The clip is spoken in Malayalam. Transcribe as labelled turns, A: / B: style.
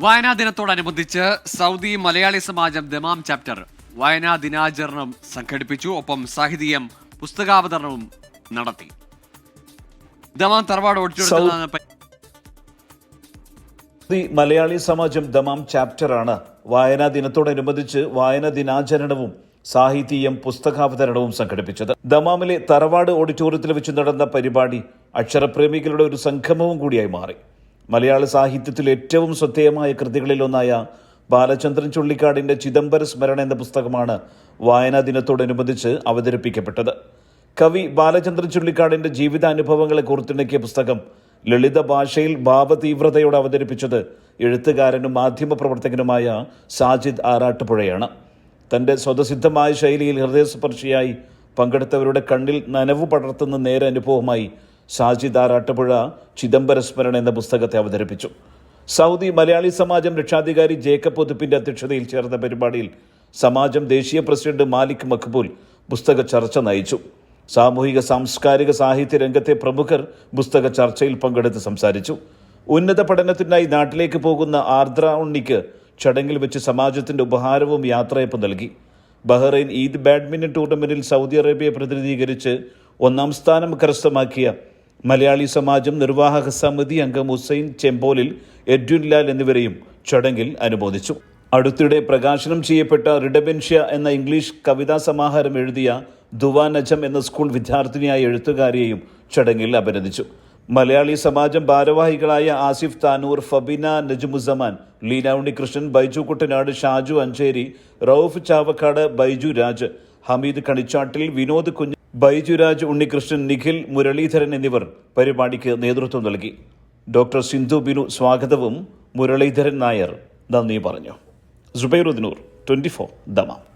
A: വായനാ ദിനത്തോടനുബന്ധിച്ച് സൗദി മലയാളി സമാജം ദമാം ചാപ്റ്റർ. വായനാ ദിനാചരണം സംഘടിപ്പിച്ചു. ഒപ്പം സാഹിത്യം പുസ്തകാവതരണവും നടത്തി. ദമാം തറവാട് പരി-
B: മലയാളി സമാജം ദമാം ചാപ്റ്ററാണ് വായനാ ദിനത്തോടനുബന്ധിച്ച് വായനാ ദിനാചരണവും സാഹിത്യം പുസ്തകാവതരണവും സംഘടിപ്പിച്ചത്. ദമാമിലെ തറവാട് ഓഡിറ്റോറിയത്തിൽ വെച്ച് നടന്ന പരിപാടി അക്ഷരപ്രേമികളുടെ ഒരു സംഗമവും കൂടിയായി മാറി. മലയാള സാഹിത്യത്തിൽ ഏറ്റവും ശ്രദ്ധേയമായ കൃതികളിലൊന്നായ ബാലചന്ദ്രൻ ചുള്ളിക്കാടിന്റെ ചിദംബര സ്മരണ എന്ന പുസ്തകമാണ് വായനാ ദിനത്തോടനുബന്ധിച്ച് അവതരിപ്പിക്കപ്പെട്ടത്. കവി ബാലചന്ദ്രൻ ചുള്ളിക്കാടിന്റെ ജീവിതാനുഭവങ്ങളെ കുറിത്തിണക്കിയ പുസ്തകം ലളിത ഭാഷയിൽ ഭാവതീവ്രതയോടെ അവതരിപ്പിച്ചത് എഴുത്തുകാരനും മാധ്യമപ്രവർത്തകനുമായ സാജിദ് ആറാട്ടുപുഴയാണ്. തന്റെ സ്വതസിദ്ധമായ ശൈലിയിൽ ഹൃദയസ്പർശിയായി പങ്കെടുത്തവരുടെ കണ്ണിൽ നനവ് പടർത്തുന്ന നേരെ അനുഭവമായി അട്ടപ്പുഴ ചിദംബരസ്മരണ ചിദംബര സ്മരണ എന്ന പുസ്തകത്തെ അവതരിപ്പിച്ചു. സൗദി മലയാളി സമാജം രക്ഷാധികാരി ജേക്കബ് ഒതുപ്പിന്റെ അധ്യക്ഷതയിൽ ചേർന്ന പരിപാടിയിൽ സമാജം ദേശീയ പ്രസിഡന്റ് മാലിക് മഖ്ബൂൽ പുസ്തക ചർച്ച നയിച്ചു. സാമൂഹിക സാംസ്കാരിക സാഹിത്യ രംഗത്തെ പ്രമുഖർ പുസ്തക ചർച്ചയിൽ പങ്കെടുത്ത് സംസാരിച്ചു. ഉന്നത പഠനത്തിനായി നാട്ടിലേക്ക് പോകുന്ന ആർദ്ര ഉണ്ണിക്ക് ചടങ്ങിൽ വെച്ച് സമാജത്തിന്റെ ഉപഹാരവും യാത്രയപ്പ് നൽകി. ബഹ്റൈൻ ഈദ് ബാഡ്മിന്റൺ ടൂർണമെന്റിൽ സൗദി അറേബ്യയെ പ്രതിനിധീകരിച്ച് ഒന്നാം സ്ഥാനം കരസ്ഥമാക്കിയ മലയാളി സമാജം നിർവാഹക സമിതി അംഗം ഹുസൈൻ ചെമ്പോലിൽ എഡ്വിൻലാൽ എന്നിവരെയും ചടങ്ങിൽ അനുമോദിച്ചു. അടുത്തിടെ പ്രകാശനം ചെയ്യപ്പെട്ട റിഡബെൻഷ്യ എന്ന ഇംഗ്ലീഷ് കവിതാ സമാഹാരം എഴുതിയ ദുവാ നജം എന്ന സ്കൂൾ വിദ്യാർത്ഥിനിയായ എഴുത്തുകാരിയെയും ചടങ്ങിൽ അഭിനന്ദിച്ചു മലയാളി സമാജം ഭാരവാഹികളായ ആസിഫ് താനൂർ ഫബിന നജ്മുസമാൻ ലീന ഉണ്ണികൃഷ്ണൻ ബൈജു കുട്ടനാട് ഷാജു അഞ്ചേരി റൌഫ് ചാവക്കാട് ബൈജു രാജ് ഹമീദ് കണിച്ചാട്ടിൽ വിനോദ് കുഞ്ഞ് ബൈജുരാജ് ഉണ്ണികൃഷ്ണൻ നിഖിൽ മുരളീധരൻ എന്നിവർ പരിപാടിക്ക് നേതൃത്വം നൽകി. ഡോക്ടർ സിന്ധു ബിനു സ്വാഗതവും മുരളീധരൻ നായർ നന്ദി പറഞ്ഞു. സുബൈറുദ്ദീനൂർ ട്വന്റി ഫോർ ദമാം.